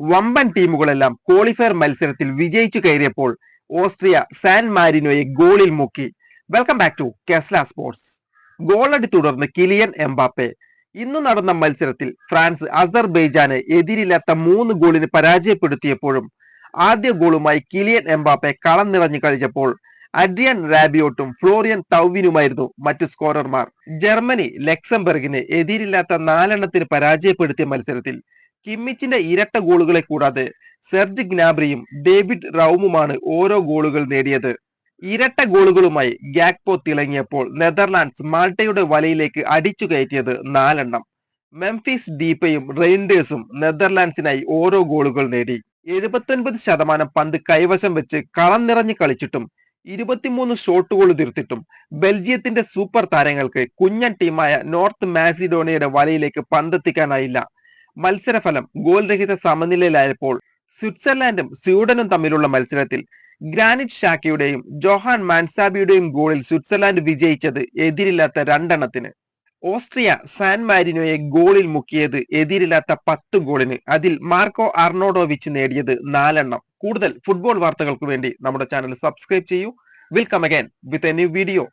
വമ്പൻ ടീമുകളെല്ലാം ക്വാളിഫയർ മത്സരത്തിൽ വിജയിച്ചു കയറിയപ്പോൾ ഓസ്ട്രിയ സാൻ മാരിനോയെ ഗോളിൽ മുക്കി. വെൽക്കം ബാക്ക് ടു കെസ്ല സ്പോർട്സ് ഗോളടി തുടർന്ന് കിലിയൻ എംബാപ്പെ. ഇന്ന് നടന്ന മത്സരത്തിൽ ഫ്രാൻസ് അസർബൈജാനെ എതിരില്ലാത്ത മൂന്ന് ഗോളിന് പരാജയപ്പെടുത്തിയപ്പോഴും ആദ്യ ഗോളുമായി കിലിയൻ എംബാപ്പെ കളം നിറഞ്ഞു കളിച്ചപ്പോൾ അഡ്രിയൻ റാബിയോട്ടും ഫ്ലോറിയൻ തൗവിനുമായിരുന്നു മറ്റു സ്കോറർമാർ ജർമ്മനി ലക്സംബർഗിനെ എതിരില്ലാത്ത നാലെണ്ണത്തിന് പരാജയപ്പെടുത്തിയ മത്സരത്തിൽ കിമ്മിച്ചിന്റെ ഇരട്ട ഗോളുകളെ കൂടാതെ സെർജ് ഗ്നാബ്രിയും ഡേവിഡ് റൌമുമാണ് ഓരോ ഗോളുകൾ നേടിയത്. ഇരട്ട ഗോളുകളുമായി ഗാക്പോ തിളങ്ങിയപ്പോൾ നെതർലാൻഡ്സ് മാൾട്ടയുടെ വലയിലേക്ക് അടിച്ചു കയറ്റിയത് നാലെണ്ണം. മെംഫീസ് ഡീപ്പയും റെയിൻഡേഴ്സും നെതർലാൻഡ്സിനായി ഓരോ ഗോളുകൾ നേടി. എഴുപത്തൊൻപത് ശതമാനം പന്ത് കൈവശം വെച്ച് കളം നിറഞ്ഞു കളിച്ചിട്ടും ഇരുപത്തിമൂന്ന് ഷോട്ടുകൾ തീർത്തിട്ടും ബെൽജിയത്തിന്റെ സൂപ്പർ താരങ്ങൾക്ക് കുഞ്ഞൻ ടീമായ നോർത്ത് മാസിഡോണിയയുടെ വലയിലേക്ക് പന്തെത്തിക്കാനായില്ല. മത്സരഫലം ഗോൾ രഹിത സമനിലയിലായപ്പോൾ സ്വിറ്റ്സർലാൻഡും സ്വീഡനും തമ്മിലുള്ള മത്സരത്തിൽ ഗ്രാനിറ്റ് ഷാക്കയുടെയും ജോഹാൻ മാൻസാബിയുടെയും ഗോളിൽ സ്വിറ്റ്സർലാൻഡ് വിജയിച്ചത് എതിരില്ലാത്ത രണ്ടെണ്ണത്തിന്. ഓസ്ട്രിയ സാൻ മാരിനോയെ ഗോളിൽ മുക്കിയത് എതിരില്ലാത്ത പത്ത് ഗോളിന്. അതിൽ മാർക്കോ അർണോഡോവിച്ച് നേടിയത് നാലെണ്ണം. കൂടുതൽ ഫുട്ബോൾ വാർത്തകൾക്ക് വേണ്ടി നമ്മുടെ ചാനൽ സബ്സ്ക്രൈബ് ചെയ്യൂ. Will come again with a new video